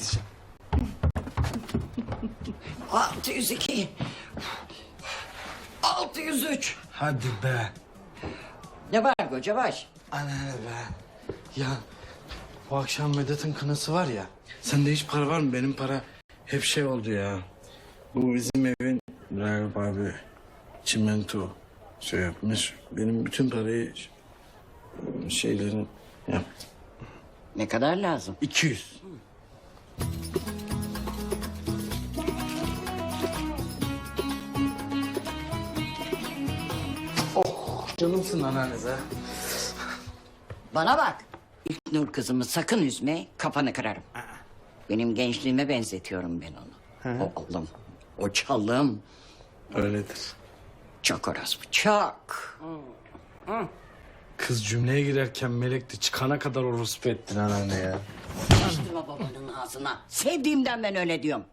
gideceğim. 602. 603. Hadi be. Ne var kocabaş? Ana be. Ya bu akşam Vedat'ın kınası var ya. Sende hiç para var mı? Benim para hep şey oldu ya. Bu bizim evin Ragıp abi çimento şey yapmış. Benim bütün parayı şeylerin yaptı. Ne kadar lazım? 200. canımsın anneanne be. Bana bak. İlk Nur kızımı sakın üzme, kafanı kırarım. Benim gençliğime benzetiyorum ben onu. O oğlum, o çalım. Öyledir. Çok orospu, çok. Kız cümleye girerken melekti çıkana kadar orospu ettin anneanne ya. Açtırma babanın ağzına. Sevdiğimden ben öyle diyorum.